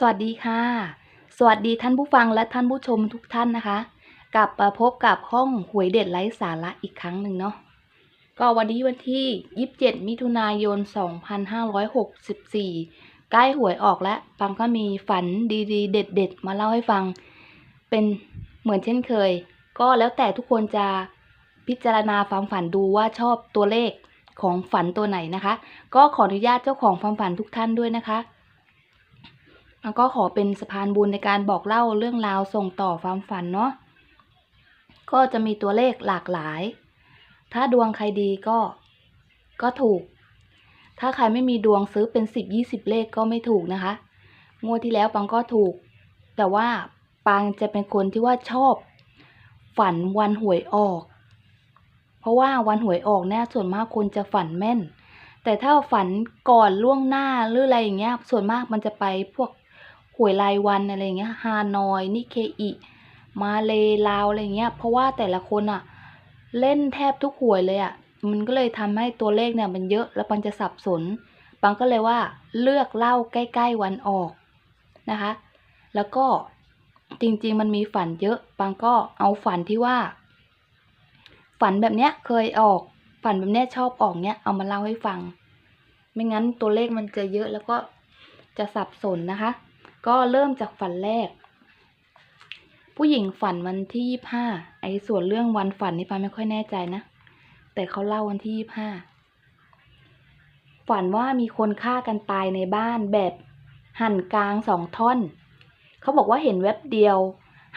สวัสดีค่ะ สวัสดีท่านผู้ฟังและท่านผู้ชมทุกท่านนะคะ กลับมาพบกับห้องหวยเด็ดไร้สาระอีกครั้งหนึ่งเนาะก็วันนี้วันที่ 27 มิถุนายน 2564 ใกล้หวยออกแล้วฟังก็มีฝันดีๆ เด็ด ๆ มาเล่าให้ฟัง เป็นเหมือนเช่นเคย ก็แล้วแต่ทุกคนจะพิจารณาความฝันดูว่าชอบตัวเลขของฝันตัวไหนนะคะ ก็ขออนุญาตเจ้าของความฝันทุกท่านด้วยนะคะ แล้วก็ขอเป็นสะพานบุญในการบอกเล่าเรื่องราวส่งต่อความฝันเนาะก็จะมีตัวเลขหลากหลาย ถ้าดวงใครดีก็ก็ถูก ถ้าใครไม่มีดวงซื้อเป็นสิบยี่สิบเลขก็ไม่ถูกนะคะ งวดที่แล้วปังก็ถูก แต่ว่าปังจะเป็นคนที่ว่าชอบ ฝันวันหวยออก เพราะว่าวันหวยออกเนี่ยส่วนมากคนจะฝันแม่น แต่ถ้าฝันก่อนล่วงหน้าหรืออะไรอย่างเงี้ย ส่วนมากมันจะไปพวก หวยรายวันอะไรเงี้ยฮานอยนิเคอิมาเลลาวอะไรเงี้ย เพราะว่าแต่ละคนอะเล่นแทบทุกหวยเลยอะมันก็เลยทำให้ตัวเลขเนี่ยมันเยอะแล้วปังจะสับสน ปังก็เลยว่าเลือกเล่าใกล้ๆวันออกนะคะ แล้วก็จริงๆมันมีฝันเยอะ ปังก็เอาฝันที่ว่า ฝันแบบเนี้ยเคยออก ฝันแบบเนี้ยชอบออกเนี้ยเอามาเล่าให้ฟัง ไม่งั้นตัวเลขมันจะเยอะแล้วก็จะสับสนนะคะ ก็เริ่มจากฝันแรก ผู้หญิงฝันวันที่ยี่ห้าไอ้ส่วนเรื่องวันฝันนี่ปาไม่ค่อยแน่ใจนะ แต่เขาเล่าวันที่ยี่ห้าฝันว่ามีคนฆ่ากันตายในบ้านแบบหั่นกลางสองท่อน เขาบอกว่าเห็นแวบเดียว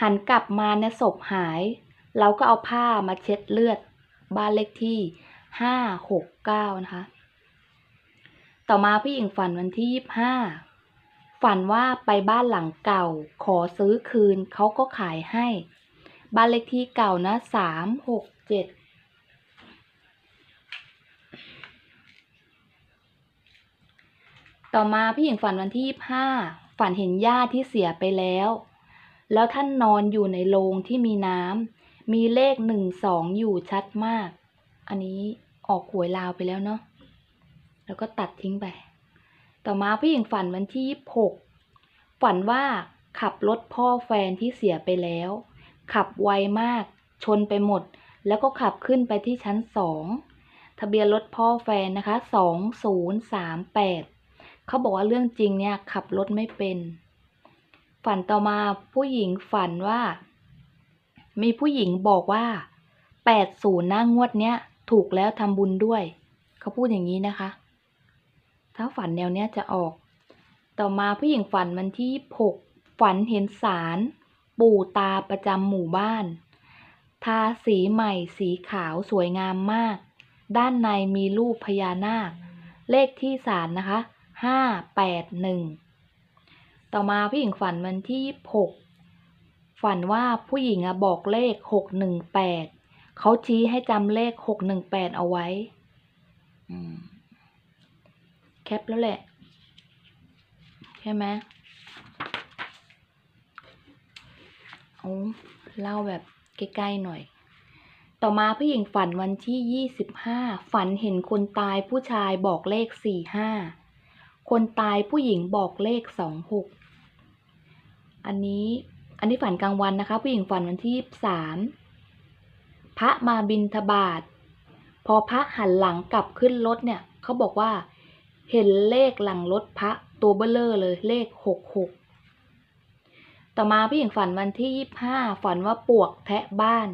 หันกลับมาเนี่ยศพหาย เราก็เอาผ้ามาเช็ดเลือด บ้านเลขที่ห้าหกเก้านะคะ ต่อมาผู้หญิงฝันวันที่ยี่ห้า ฝันว่าไปบ้านหลังเก่า ขอซื้อคืนเขาก็ขายให้ บ้านเลขที่เก่านะสามหกเจ็ดต่อมาผู้หญิงฝันวันที่ยี่ห้าฝันเห็นญาติที่เสียไปแล้ว แล้วท่านนอนอยู่ในโรงที่มีน้ำมีเลขหนึ่งสองอยู่ชัดมาก อันนี้ออกหวยลาวไปแล้วเนาะแล้วก็ตัดทิ้งไป ต่อมาผู้หญิงฝันวันที่หกฝันว่าขับรถพ่อแฟนที่เสียไปแล้ว ขับไวมาก ชนไปหมด แล้วก็ขับขึ้นไปที่ชั้นสองทะเบียนรถพ่อแฟนนะคะสองศูนย์สามแปดเขาบอกว่าเรื่องจริงเนี่ยขับรถไม่เป็น ฝันต่อมาผู้หญิงฝันว่า มีผู้หญิงบอกว่าแปดศูนย์หน้างวดเนี้ยถูกแล้วทำบุญด้วย เขาพูดอย่างนี้นะคะ ถ้าฝันแนวเนี้ยจะออก ต่อมาผู้หญิงฝันวันที่หกฝันเห็นสาร ปู่ตาประจำหมู่บ้าน ทาสีใหม่สีขาวสวยงามมาก ด้านในมีรูปพญานาค เลขที่ศาลนะคะห้าแปดหนึ่งต่อมาผู้หญิงฝันวันที่หกฝันว่าผู้หญิงอะบอกเลขหกหนึ่งแปดเขาชี้ให้จำเลขหกหนึ่งแปดเอาไว้ อืม แคปแล้วแหละ ใช่ไหมเอาเล่าแบบใกล้ๆหน่อย ต่อมาผู้หญิงฝันวันที่ยี่สิบห้าฝันเห็นคนตายผู้ชายบอกเลขสี่ห้าคนตายผู้หญิงบอกเลขสองหกอันนี้อันนี้ฝันกลางวันนะคะ ผู้หญิงฝันวันที่สามพระมาบินทบาท พอพระหันหลังกลับขึ้นรถเนี่ยเขาบอกว่า เห็นเลขหลังรถพระตัวเบ้อเลอเลยเลขหกหกต่อมาผู้หญิงฝันวันที่ยี่ห้าฝันว่าปวกแทะบ้าน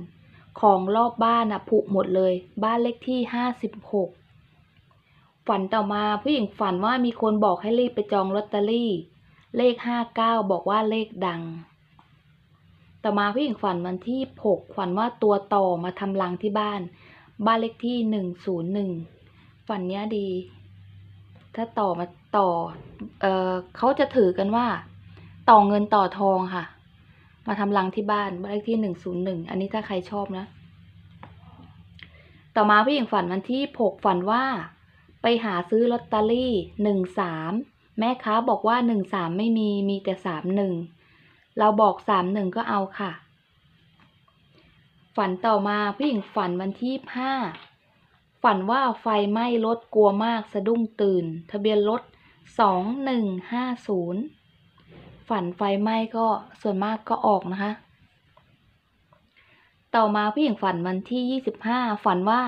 ของรอบบ้านอะผุหมดเลย บ้านเลขที่ห้าสิบหกฝันต่อมาผู้หญิงฝันว่ามีคนบอกให้รีบไปจองลอตเตอรี่ เลขห้าเก้าบอกว่าเลขดัง ต่อมาผู้หญิงฝันวันที่หกฝันว่าตัวต่อมาทำรังที่บ้าน บ้านเลขที่หนึ่งศูนย์หนึ่งฝันเนี้ยดี ถ้าต่อมาต่อ เออเขาจะถือกันว่า ต่อเงินต่อทองค่ะ มาทำรังที่บ้านบ้านเลขที่หนึ่งศูนย์หนึ่งอันนี้ถ้าใครชอบนะ ต่อมาผู้หญิงฝันวันที่หกฝันว่า ไปหาซื้อลอตเตอรี่หนึ่งสามแม่ค้าบอกว่าหนึ่งสามไม่มีมีแต่สามหนึ่งเราบอกสามหนึ่งก็เอาค่ะ ฝันต่อมาผู้หญิงฝันวันที่ห้า ฝันว่าไฟไหม้รถกลัวมากสะดุ้งตื่น ทะเบียนรถสองหนึ่งห้าศูนย์ฝันไฟไหม้ก็ส่วนมากก็ออกนะคะ ต่อมาผู้หญิงฝันวันที่ 25 ฝันว่า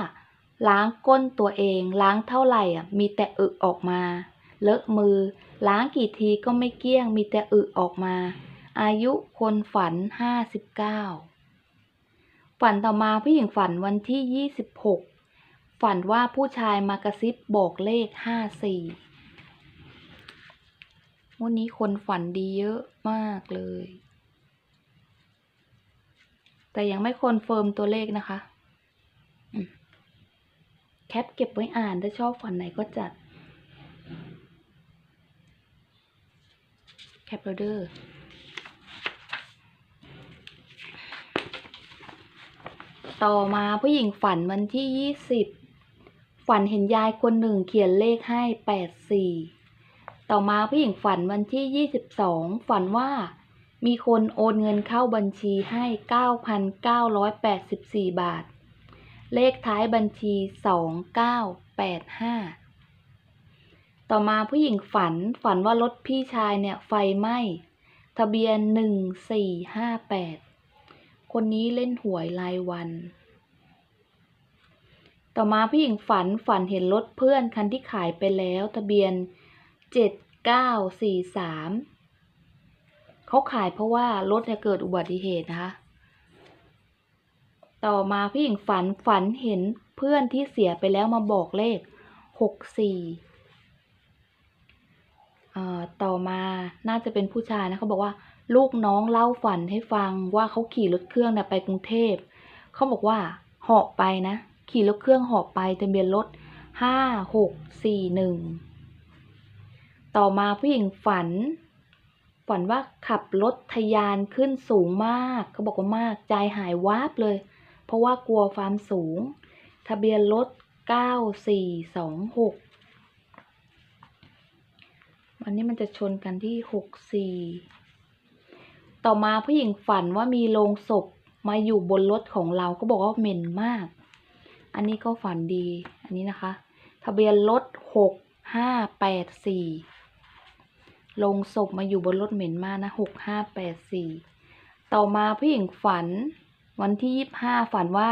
ล้างก้นตัวเองล้างเท่าไหร่อะมีแต่อึออกมา เลอะมือ ล้างกี่ทีก็ไม่เกี้ยงมีแต่อึออกมา อายุคนฝัน 59 ฝันต่อมาผู้หญิงฝันวันที่ 26 ฝันว่าผู้ชายมากระซิบบอกเลข54วันนี้คนฝันดีเยอะมากเลย แต่ยังไม่คอนเฟิร์มตัวเลขนะคะ แคปเก็บไว้อ่านถ้าชอบฝันไหนก็จัด แคปโรเดอร์ต่อมาผู้หญิงฝันวันที่ยี่สิบ ฝันเห็นยายคนหนึ่งเขียนเลขให้แปดสี่ต่อมาผู้หญิงฝันวันที่ยี่สิบสองฝันว่ามีคนโอนเงินเข้าบัญชีให้เก้าพันเก้าร้อยแปดสิบสี่บาท เลขท้ายบัญชีสองเก้าแปดห้าต่อมาผู้หญิงฝันฝันว่ารถพี่ชายเนี่ยไฟไหม้ทะเบียนหนึ่งสี่ห้าแปดคนนี้เล่นหวยรายวัน ต่อมาผู้หญิงฝันฝันเห็นรถเพื่อนคันที่ขายไปแล้วทะเบียนเจ็ดเก้าสี่สามเขาขายเพราะว่ารถเนี่ยเกิดอุบัติเหตุนะคะ ต่อมาผู้หญิงฝันฝันเห็นเพื่อนที่เสียไปแล้วมาบอกเลขหกสี่ต่อมาน่าจะเป็นผู้ชายนะเขาบอกว่าลูกน้องเล่าฝันให้ฟังว่าเขาขี่รถเครื่องเนี่ยไปกรุงเทพ เขาบอกว่าเหาะไปนะ ขี่รถเครื่องหาะไปทะเบียนรถห้าหกสี่หนึ่งต่อมาผู้หญิงฝัน ฝันว่าขับรถทะยานขึ้นสูงมากเขาบอกว่ามากใจหายวาบเลย เพราะว่ากลัวความสูง ทะเบียนรถเก้าสี่สองหกวันนี้มันจะชนกันที่หกสี่ต่อมาผู้หญิงฝันว่ามีโลงศพมาอยู่บนรถของเราก็บอกว่าเหม็นมาก อันนี้ก็ฝันดี อันนี้นะคะ ทะเบียนรถหกห้าแปดสี่ลงศพมาอยู่บนรถเหม็นมากนะหกห้าแปดสี่ต่อมาผู้หญิงฝันวันที่ยี่ห้าฝันว่า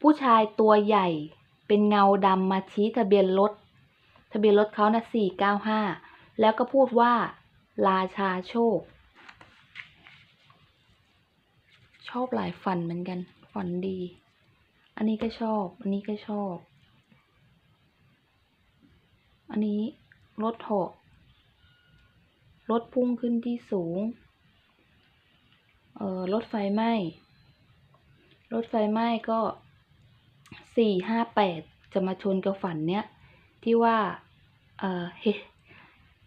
ผู้ชายตัวใหญ่เป็นเงาดำมาชี้ทะเบียนรถทะเบียนรถเขานะสี่เก้าห้าแล้วก็พูดว่า ราชาโชค ชอบหลายฝันเหมือนกัน ฝันดี อันนี้ก็ชอบ อันนี้ก็ชอบ อันนี้รถเหาะรถพุ่งขึ้นที่สูง เอ่อ รถไฟไหม้ รถไฟไหม้ก็สี่ห้าแปดจะมาชนกับฝันเนี้ย ที่ว่า เอ่อเฮ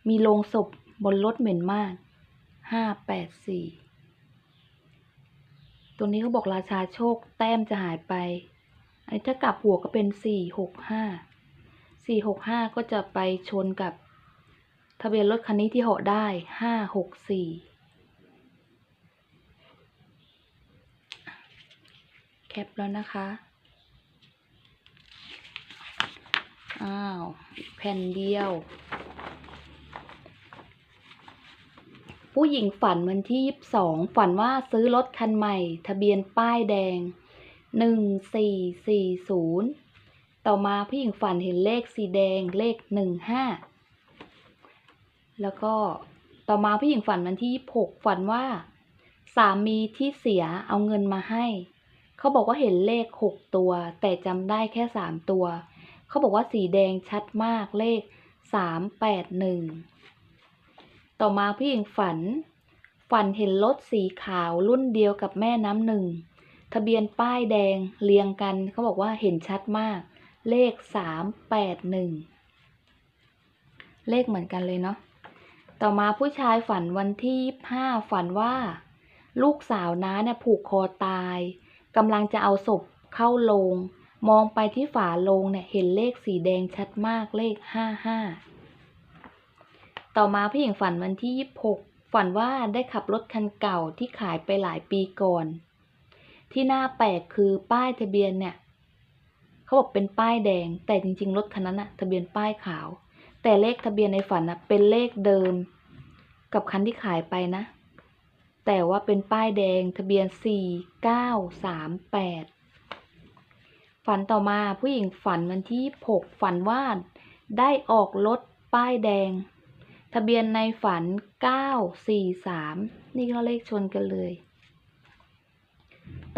มีโลงศพบนรถเหม็นมากห้าแปดสี่ตัวนี้เขาบอกราชาโชคแต้มจะหายไป อันนี้ถ้ากลับหัวก็เป็นสี่หกห้าสี่หกห้าก็จะไปชนกับทะเบียนรถคันนี้ที่เหาะได้ห้าหกสี่แคปแล้วนะคะ อ้าว แผ่นเดียว ผู้หญิงฝันวันที่ยีิบสองฝันว่าซื้อรถคันใหม่ ทะเบียนป้ายแดง หนึ่งสี่สี่ศูนย์ต่อมาผู้หญิงฝันเห็นเลขสีแดงเลขหนึ่งห้าแล้วก็ต่อมาผู้หญิงฝันวันที่ยี่หกฝันว่า สามีที่เสียเอาเงินมาให้ เขาบอกว่าเห็นเลขหกตัว แต่จำได้แค่สามตัว เขาบอกว่าสีแดงชัดมากเลขสามแปดหนึ่งต่อมาผู้หญิงฝัน ฝันเห็นรถสีขาวรุ่นเดียวกับแม่น้ำหนึ่ง ทะเบียนป้ายแดงเรียงกันเขาบอกว่าเห็นชัดมาก เลขสามแปดหนึ่งเลขเหมือนกันเลยเนาะต่อมาผู้ชายฝันวันที่ห้าฝันว่า ลูกสาวน้าเนี่ยผูกคอตายกำลังจะเอาศพเข้าโลง มองไปที่ฝาโลงเนี่ยเห็นเลขสีแดงชัดมากเลขห้าห้าต่อมาผู้หญิงฝันวันที่ยี่หกฝันว่าได้ขับรถคันเก่าที่ขายไปหลายปีก่อน ที่น่าแปลกคือป้ายทะเบียนเนี่ยเขาบอกเป็นป้ายแดง แต่จริง ๆ รถคันนั้นอะทะเบียนป้ายขาว แต่เลขทะเบียนในฝันอะเป็นเลขเดิม กับคันที่ขายไปนะ แต่ว่าเป็นป้ายแดงทะเบียนสี่เก้าสามแปดฝันต่อมาผู้หญิงฝันวันที่หกฝันว่าได้ออกรถป้ายแดง ทะเบียนในฝันเก้าสี่สามนี่ก็เลขชนกันเลย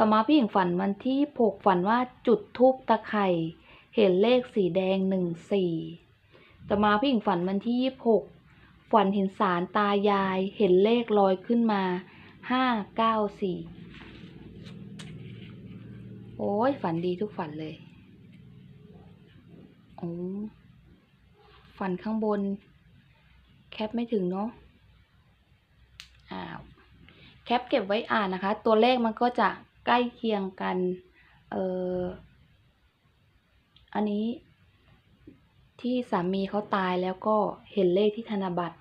ต่อมาผู้หญิงฝันวันที่หกฝันว่าจุดทูปตะไคร่เห็นเลขสีแดงหนึ่งสี่ต่อมาผู้หญิงฝันวันที่ยี่หกฝันเห็นสารตายายเห็นเลขลอยขึ้นมาห้าเก้าสี่โอ้ยฝันดีทุกฝันเลยโอ้ฝันข้างบน แคปไม่ถึงเนาะอ้าวแคปเก็บไว้อ่านนะคะ ตัวเลขมันก็จะ ใกล้เคียงกัน เอออันนี้ที่สามีเขาตายแล้วก็เห็นเลขที่ธนบัตร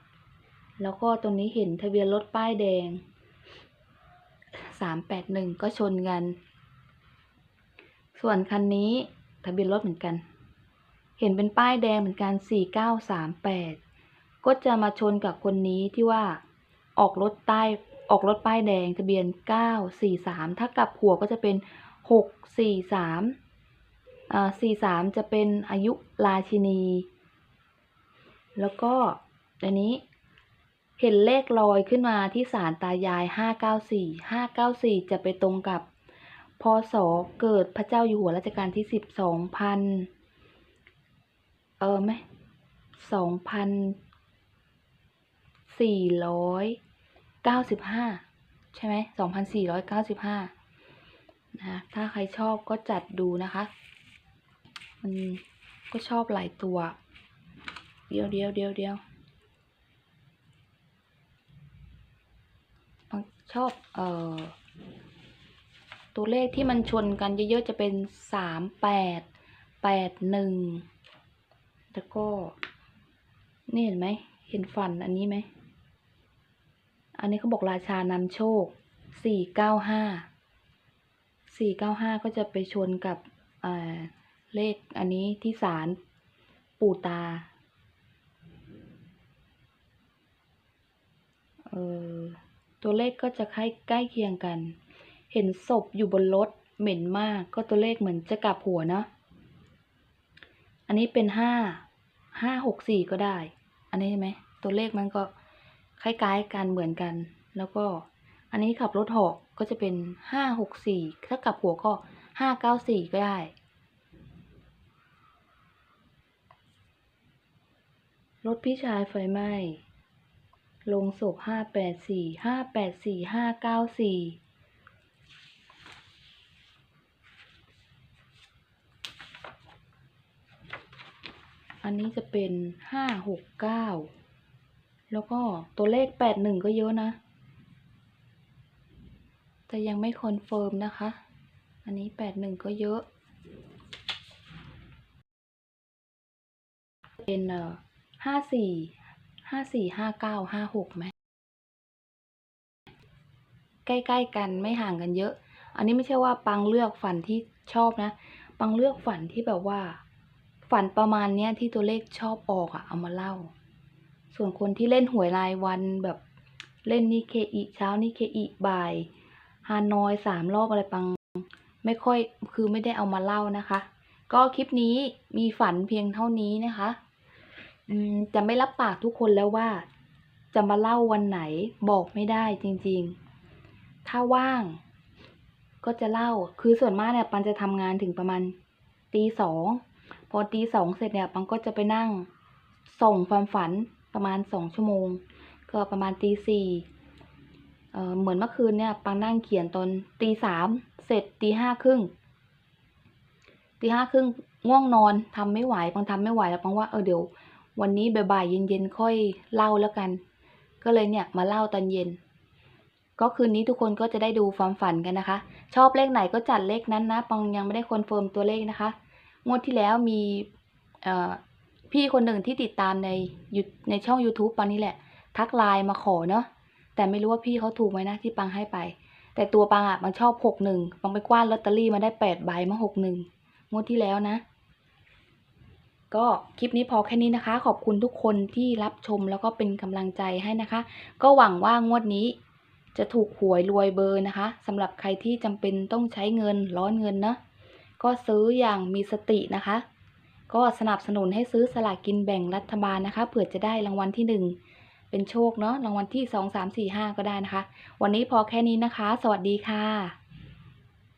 แล้วก็ตรงนี้เห็นทะเบียนรถป้ายแดง สามแปดหนึ่งก็ชนกัน ส่วนคันนี้ทะเบียนรถเหมือนกัน เห็นเป็นป้ายแดงเหมือนกันสี่เก้าสามแปดก็จะมาชนกับคนนี้ที่ว่าออกรถใต้ ออกรถป้ายแดงทะเบียนเก้าสี่สามถ้ากลับหัวก็จะเป็นหกสี่สามอ่าสี่สามจะเป็นอายุราชินี แล้วก็อันนี้เห็นเลขลอยขึ้นมาที่ศาลตายายห้าเก้าสี่ห้าเก้าสี่จะไปตรงกับพศเกิดพระเจ้าอยู่หัวรัชกาลที่สิบสองพันเออไหมสองพันสี่ร้อย เก้าสิบห้าใช่ไหมสองพันสี่ร้อยเก้าสิบห้านะถ้าใครชอบก็จัดดูนะคะ มันก็ชอบหลายตัว เดียวเดียวเดียวเดียวชอบ เอ่อ ตัวเลขที่มันชนกันเยอะๆ จะเป็นสามแปดแปดหนึ่งแล้วก็ นี่เห็นไหม เห็นฝันอันนี้ไหม อันนี้เขาบอกราชานำโชคสี่เก้าห้าสี่เก้าห้าก็จะไปชนกับอ่าเลขอันนี้ที่ศาลปู่ตาเออตัวเลขก็จะใกล้ใกล้เคียงกัน เห็นศพอยู่บนรถเหม็นมาก ก็ตัวเลขเหมือนจะกลับหัวเนาะอันนี้เป็นห้าห้าหกสี่ก็ได้ อันนี้ใช่ไหม ตัวเลขมันก็ คล้ายๆกันเหมือนกัน แล้วก็อันนี้ขับรถหอกก็จะเป็นห้าหกสี่ถ้ากลับหัวก็ห้าเก้าสี่ก็ได้ รถพี่ชายไฟไหม้ลงศพห้าแปดสี่ห้าแปดสี่ห้าเก้าสี่อันนี้จะเป็นห้าหกเก้า แล้วก็ตัวเลขแปดหนึ่งก็เยอะนะ แต่ยังไม่คอนเฟิร์มนะคะ อันนี้แปดหนึ่งก็เยอะ เป็นเอ่อห้าสี่ห้าสี่ห้าเก้าห้าหกไหมใกล้ๆกันไม่ห่างกันเยอะ อันนี้ไม่ใช่ว่าปังเลือกฝันที่ชอบนะ ปังเลือกฝันที่แบบว่า ฝันประมาณเนี้ยที่ตัวเลขชอบออกอะเอามาเล่า ส่วนคนที่เล่นหวยรายวันแบบเล่นนิเคอิเช้านิเคอิบ่ายฮานอยสามรอบอะไรปัง ไม่ค่อยคือไม่ได้เอามาเล่านะคะ ก็คลิปนี้มีฝันเพียงเท่านี้นะคะอืมจะไม่รับปากทุกคนแล้วว่า จะมาเล่าวันไหนบอกไม่ได้จริงๆ ถ้าว่าง ก็จะเล่าคือส่วนมากเนี่ยปันจะทำงานถึงประมาณตีสองพอตีสองเสร็จเนี่ยปังก็จะไปนั่งส่งความฝัน ประมาณสองชั่วโมง ก็ประมาณตีสี่เหมือนเมื่อคืนเนี่ยปังนั่งเขียนตอนตีสามเสร็จตีห้าครึ่งตีห้าครึ่งง่วงนอนทำไม่ไหวปังทำไม่ไหวแล้วปังว่าเออเดี๋ยว วันนี้บ่ายๆเย็นๆค่อยเล่าแล้วกัน ก็เลยเนี่ยมาเล่าตอนเย็น ก็คืนนี้ทุกคนก็จะได้ดูความฝันกันนะคะ ชอบเลขไหนก็จัดเลขนั้นนะปังยังไม่ได้คอนเฟิร์มตัวเลขนะคะ งวดที่แล้วมีเอ่อ พี่คนหนึ่งที่ติดตามในในช่อง YouTube ปังนี่แหละ ทักไลน์มาขอเนาะแต่ไม่รู้ว่าพี่เขาถูกไหมนะที่ปังให้ไป แต่ตัวปังอะมันชอบหกหนึ่งปังไปกว้านลอตเตอรี่มาได้แปดใบมาหกหนึ่งงวดที่แล้วนะ ก็คลิปนี้พอแค่นี้นะคะ ขอบคุณทุกคนที่รับชมแล้วก็เป็นกำลังใจให้นะคะ ก็หวังว่างวดนี้จะถูกหวยรวยเบอร์นะคะสำหรับใครที่จำเป็นต้องใช้เงินร้อนเงินเนาะก็ซื้ออย่างมีสตินะคะ ก็สนับสนุนให้ซื้อสลากกินแบ่งรัฐบาลนะคะเผื่อจะได้รางวัลที่หนึ่งเป็นโชคเนาะรางวัลที่สองสามสี่ห้าก็ได้นะคะ วันนี้พอแค่นี้นะคะ สวัสดีค่ะ